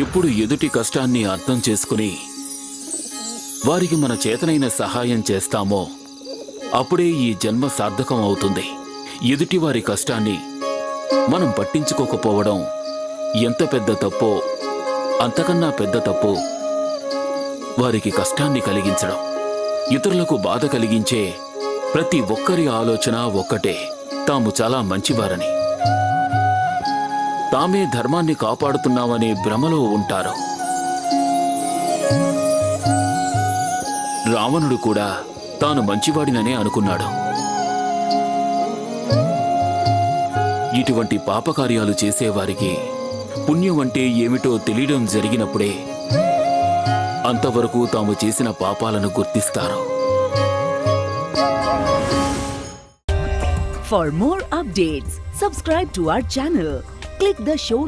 ఎప్పుడు ఎదుటి కష్టాన్ని అర్థం చేసుకుని వారికి మన చేతనైన సహాయం చేస్తామో అప్పుడే ఈ జన్మ సార్థకం అవుతుంది. ఎదుటి వారి కష్టాన్ని మనం పట్టించుకోకపోవడం ఎంత పెద్ద తప్పో అంతకన్నా పెద్ద తప్పు వారికి కష్టాన్ని కలిగించడం ఇతరులకు బాధ కలిగించే ప్రతి ఒక్కరి ఆలోచన ఒక్కటే. తాము చాలా మంచివారని. తామే ధర్మాన్ని కాపాడుతున్నామనే భ్రమలో ఉంటారు. రావణుడు కూడా తాను మంచివాడిననే అనుకున్నాడు. ఇటువంటి పాపకార్యాలు చేసేవారికి పుణ్యం అంటే ఏమిటో తెలియడం జరిగినప్పుడే అంతవరకు తాము చేసిన పాపాలను గుర్తిస్తారు. For more updates subscribe to our channel click the show